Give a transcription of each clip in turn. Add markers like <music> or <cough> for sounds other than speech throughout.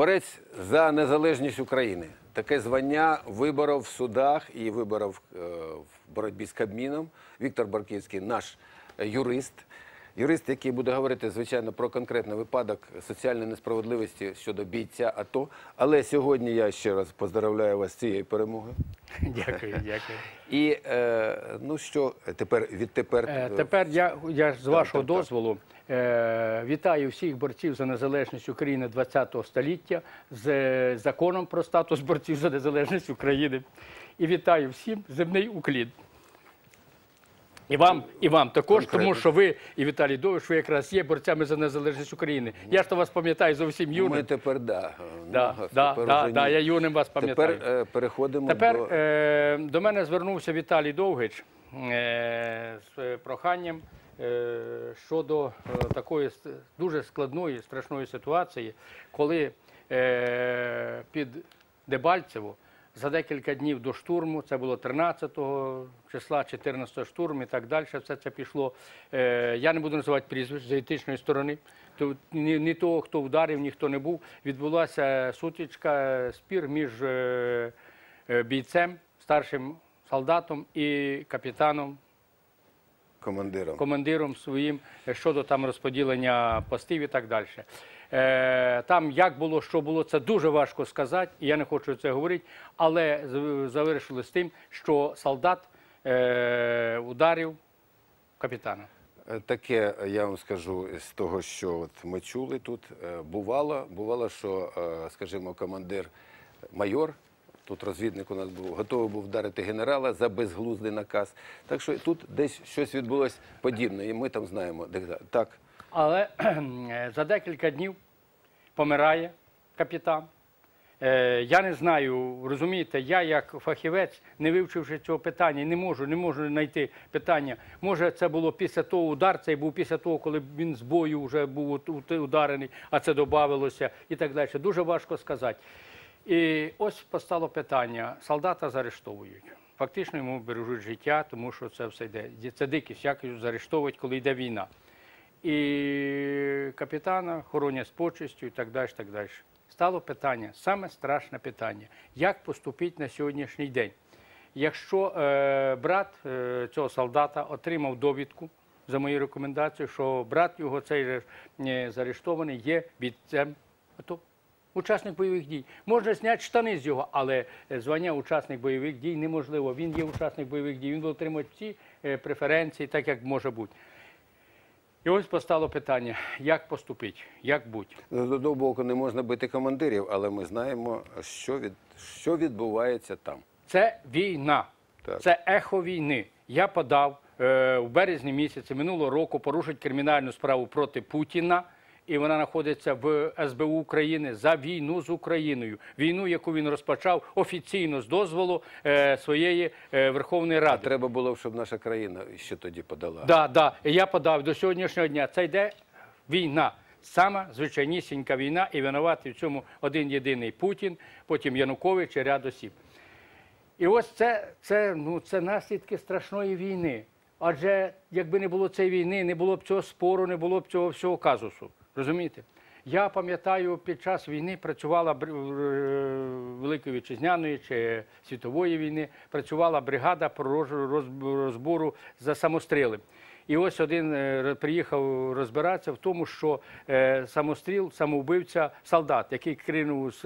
Борець за незалежність України. Таке звання виборов в судах і виборов е, в боротьбі з Кабміном. Віктор Барківський, наш е, юрист. Юрист, який буде говорити, звичайно, про конкретний випадок соціальної несправедливості щодо бійця АТО. Але сьогодні я ще раз поздравляю вас з цією перемогою. <laughs> Дякую, дякую. <laughs> І е, ну що тепер відтепер Е, Тепер я, я з вашого так, дозволу е, вітаю всіх борців за незалежність України ХХ століття з е, законом про статус борців за незалежність України. І вітаю всім земний уклін. І вам, і вам також, тому що ви і Віталій Довиш, ви якраз є борцями за незалежність України. Я ж то вас пам'ятаю зовсім юним. ми тепер да, Да, ну, да, тепер да, да, я юним вас пам'ятаю. Тепер е, переходимо Тепер до е, до мене звернувся Віталій Довгич е, з проханням е, щодо е, такої дуже складної, страшної ситуації, коли е, під Дебальцево за декілька днів до штурму, це було 13 числа, 14 штурм і так далі, все це пішло. Е, я не буду називати прізвищ з етичної сторони. То ні, ні того, хто вдарив, ніхто не був. Відбулася сутичка, спір між е, е, бійцем, старшим солдатом і капітаном, командиром. командиром своїм щодо там розподілення постів і так далі. Е, Там як було, що було, це дуже важко сказати, і я не хочу це говорити, але з- тим, що солдат е, ударив капітана. Е, Таке я вам скажу з того, що от ми чули тут. Бувало, бувало, що, скажімо, командир майор. Тут розвідник у нас був готовий був вдарити генерала за безглуздий наказ. Так що тут десь щось відбулось подібне, і ми там знаємо. де- Так, Але <clears throat> за декілька днів помирає капітан. Е, Я не знаю, розумієте, я як фахівець, не вивчивши цього питання, не можу, не можу знайти питання. Може, це було після того удар, це був після того, коли він з бою вже був ударений, а це додавалося і так далі. Дуже важко сказати. І ось постало питання: солдата заарештовують. Фактично йому бережуть життя, тому що це все йде. Це дикість, як його заарештовують, коли йде війна і капітана хоронять з почестю і так далі. так далі. Стало питання, саме страшне питання, як поступити на сьогоднішній день. Якщо е, брат е, цього солдата отримав довідку за моєю рекомендацією, що брат його цей же е, заарештований є бійцем АТО, учасник бойових дій. Можна зняти штани з його, але е, звання учасник бойових дій неможливо. Він є учасник бойових дій, він буде отримувати всі е, преференції, так як може бути. І ось постало питання, як поступити, як бути. з одного боку не можна бити командирів, але ми знаємо, що, від, що відбувається там. Це війна, Так. це ехо війни. Я подав е, в березні місяці минулого року порушить кримінальну справу проти Путіна. І вона знаходиться в СБУ України за війну з Україною. Війну, яку він розпочав офіційно з дозволу е, своєї е, Верховної А Ради. треба було, щоб наша країна ще тоді подала. Да, да. Я подав до сьогоднішнього дня. Це йде війна. Сама звичайнісінька війна, і винуватий в цьому один єдиний Путін, потім Янукович і ряд осіб. І ось це, це, ну, це наслідки страшної війни. Адже якби не було цієї війни, не було б цього спору, не було б цього всього казусу. Розумієте? Я пам'ятаю, під час війни працювала е, Великої Вітчизняної чи світової війни, працювала бригада по роз- роз- розбору за самостріли. І ось один е, приїхав розбиратися в тому, що е, самостріл, самовбивця, солдат, який кринув з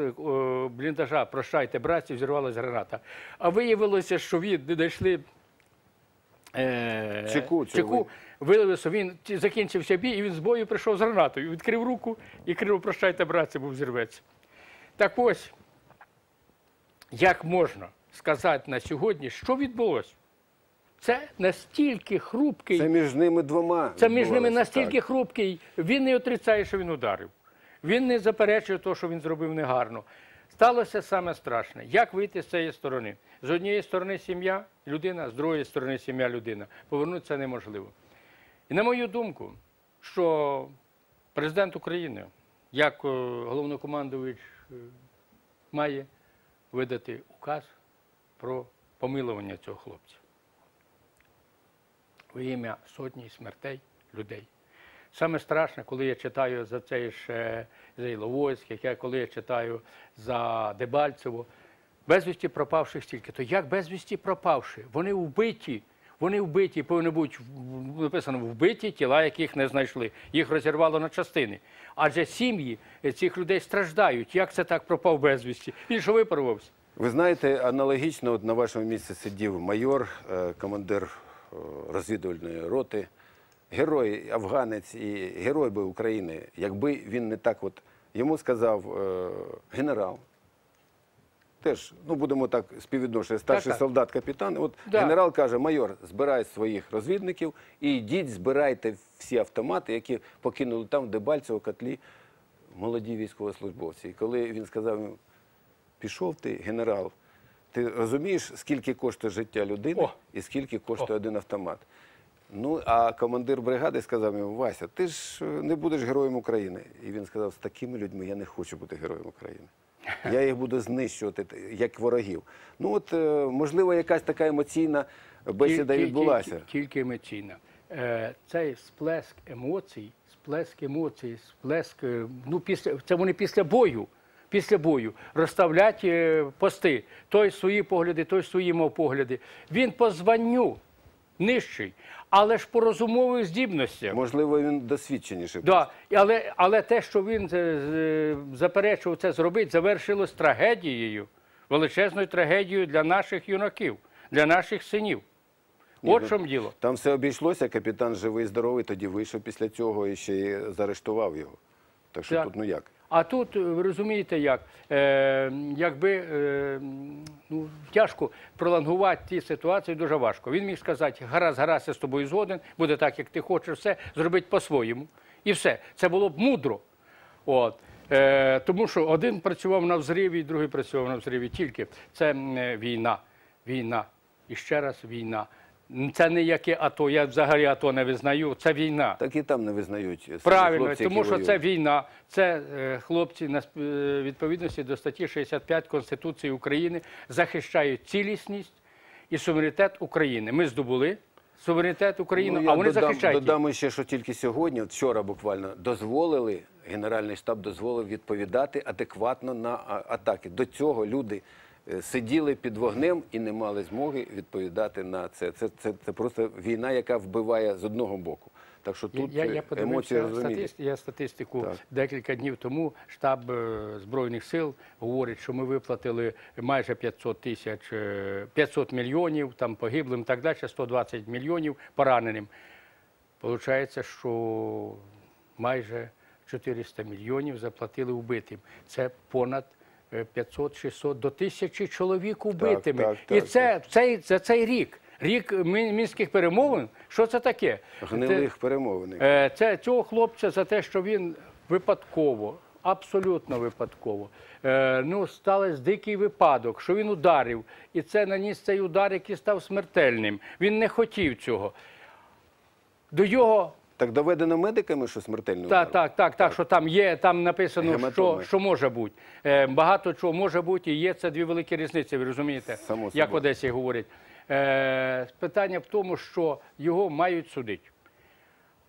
бліндажа Прощайте, братці, взірвалася граната. А виявилося, що він не знайшли е, Чеку, чи чеку. Виявилося, він ті- закінчився бій, і він з бою прийшов з гранатою. Відкрив руку і крив Прощайте, братці, був зірветься. Так ось, як можна сказати на сьогодні, що відбулося? Це настільки хрупкий. Це між ними двома. Це між ними відбувалося, настільки так. хрупкий. Він не отрицяє, що він ударив. Він не заперечує того, що він зробив негарно. Сталося саме страшне. Як вийти з цієї сторони? З однієї сторони сім'я, людина, з другої сторони сім'я, людина. Повернутися неможливо. І на мою думку, що президент України, як е, головнокомандувач, е, має видати указ про помилування цього хлопця. Во ім'я сотні смертей людей. Саме страшне, коли я читаю за цей ж за Іловойських, коли я читаю за Дебальцево, безвісті пропавших стільки. То як безвісті пропавши? Вони вбиті. Вони вбиті, повинні бути написано вбиті тіла, яких не знайшли. Їх розірвало на частини. Адже сім'ї цих людей страждають. Як це так пропав безвісті? Він що випарувався? Ви знаєте, аналогічно от на вашому місці сидів майор, е, командир е, розвідувальної роти, герой афганець і герой би України, якби він не так, от йому сказав е, генерал. Теж, ну будемо так співвідношувати, старший так. солдат, капітан. От Да. генерал каже: майор, збирай своїх розвідників і йдіть, збирайте всі автомати, які покинули там, в Дебальцево, котлі, молоді військовослужбовці. І коли він сказав пішов ти, генерал, ти розумієш, скільки коштує життя людини О! і скільки коштує один автомат. Ну, а командир бригади сказав йому, Вася, ти ж е, не будеш героєм України. І він сказав, з такими людьми я не хочу бути героєм України. Я їх буду знищувати як ворогів. Ну от, е, можливо, якась така емоційна бесіда Тільки- відбулася. Тільки, тільки емоційна. Е, цей сплеск емоцій, сплеск емоцій, сплеск, ну, після, це вони після бою. Після бою розставлять пости. Той свої погляди, той свої мав погляди. Він по званню нижчий, але ж по розумових здібностях. Можливо, він досвідченіший. Да, але, але те, що він е, заперечував це зробити, завершилось трагедією, величезною трагедією для наших юнаків, для наших синів. От ну, чому діло. Там все обійшлося, капітан живий, здоровий, тоді вийшов після цього і ще й заарештував його. Так що Так. тут ну як? А тут, ви розумієте, як, е, якби е, ну, тяжко пролонгувати ті ситуації, дуже важко. Він міг сказати, гаразд, гаразд, я з тобою згоден, буде так, як ти хочеш, все, зробити по-своєму. І все. Це було б мудро. От. Е, тому що один працював на взриві, другий працював на взриві. Тільки це е, війна. Війна. І ще раз війна. Це не яке АТО, я взагалі АТО не визнаю, це війна. Так і там не визнають. Правильно, хлопці, тому що це війна. Це е, хлопці на е, відповідності до статті 65 Конституції України захищають цілісність і суверенітет України. Ми здобули суверенітет України, Ну, а вони додам, захищають. Додам ще, що тільки сьогодні, вчора буквально, дозволили, Генеральний штаб дозволив відповідати адекватно на атаки. До цього люди сиділи під вогнем і не мали змоги відповідати на це. Це, це, це просто війна, яка вбиває з одного боку. Так що тут я, я е, емоції розуміють. статист, я статистику Так. декілька днів тому. Штаб е, Збройних сил говорить, що ми виплатили майже 500 тисяч, е, 500 мільйонів там погиблим, і так далі, 120 мільйонів пораненим. Получається, що майже 400 мільйонів заплатили вбитим. Це понад е, 500-600 до тисячі чоловік вбитими. так, І так, це цей, за цей рік. Рік мінських перемовин. Що це таке? Гнилих перемовин. Е, Це цього хлопця за те, що він випадково, абсолютно випадково. е, Ну, сталося дикий випадок, що він ударив, і це наніс цей удар, який став смертельним. Він не хотів цього. До його Так доведено медиками, що смертельно. так, так, так, так, що там є, там написано, що, що може бути. Е, багато чого може бути, і є це дві великі різниці, ви розумієте, Само як в собою. Одесі говорять. Е, питання в тому, що його мають судити.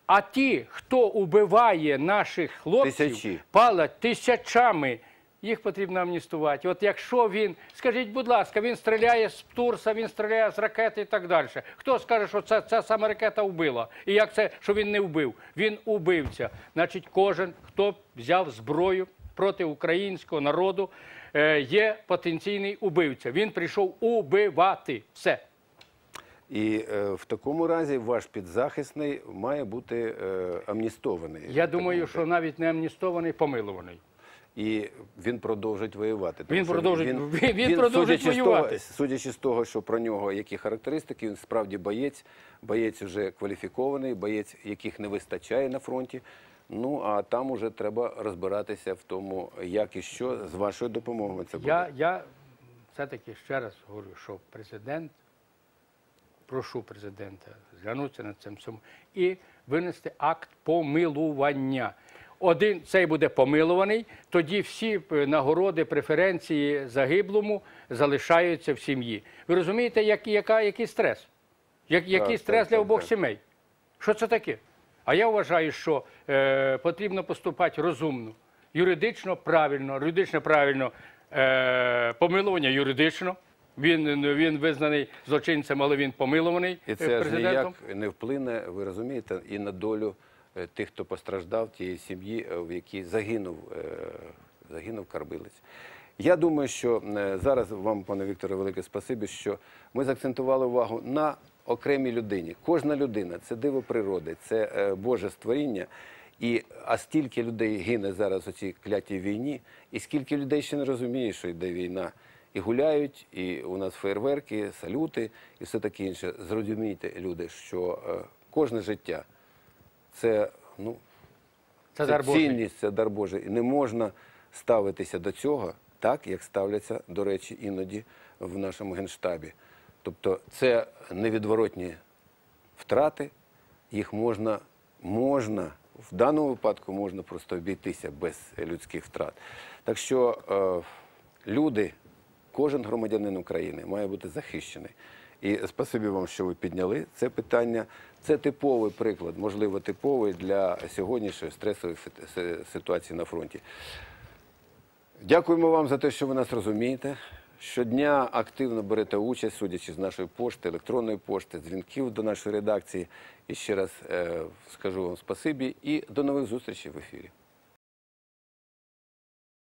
А ті, хто убиває наших хлопців, Тисячі. палять тисячами, їх потрібно амністувати. От якщо він, скажіть, будь ласка, він стріляє з Турса, він стріляє з ракети і так далі. Хто скаже, що це, ця сама ракета вбила? І як це, що він не вбив? Він убивця. Значить, кожен, хто взяв зброю проти українського народу, е, є потенційний убивця. Він прийшов убивати. Все. І е, в такому разі ваш підзахисний має бути е, амністований. Я думаю, що навіть не амністований, помилуваний. І він продовжить воювати. тому Він продовжить- він- він продовжить судячи з воювати. Того, судячи з того, що про нього які характеристики, він справді боєць, боєць вже кваліфікований, боєць, яких не вистачає на фронті. Ну а там уже треба розбиратися в тому, як і що з вашою допомогою це буде. Я, я все-таки ще раз говорю, що президент, прошу президента зглянутися над цим всьому і винести акт помилування. Один цей буде помилуваний, тоді всі е, нагороди, преференції загиблому залишаються в сім'ї. Ви розумієте, як, яка, який стрес? Як, який так, стрес для обох так. сімей? Що це таке? А я вважаю, що е, потрібно поступати розумно, юридично правильно, юридично правильно, е, помилування юридично. Він, він визнаний злочинцем, але він помилований І е, це ж президентом. ніяк не вплине, ви розумієте, і на долю тих, хто постраждав, тієї сім'ї, е, в якій загинув, е, загинув Карбилець. Я думаю, що е, зараз вам, пане Вікторе, велике спасибі, що ми заакцентували увагу на окремій людині. Кожна людина це диво природи, це е, Боже створіння. І а стільки людей гине зараз у цій клятій війні, і скільки людей ще не розуміє, що йде війна. І гуляють, і у нас фейерверки, салюти і все таке інше. Зрозумійте, люди, що е, кожне життя це, ну, Це дар цінність, це дар Божий. І не можна ставитися до цього так, як ставляться, до речі, іноді в нашому генштабі. Тобто це невідворотні втрати, їх можна, можна, в даному випадку можна просто обійтися без людських втрат. Так що е, люди, кожен громадянин України має бути захищений. І спасибі вам, що ви підняли це питання. Це типовий приклад, можливо, типовий для сьогоднішньої стресової ситуації на фронті. Дякуємо вам за те, що ви нас розумієте. Щодня активно берете участь, судячи з нашої пошти, електронної пошти, дзвінків до нашої редакції. І ще раз е, скажу вам спасибі і до нових зустрічей в ефірі.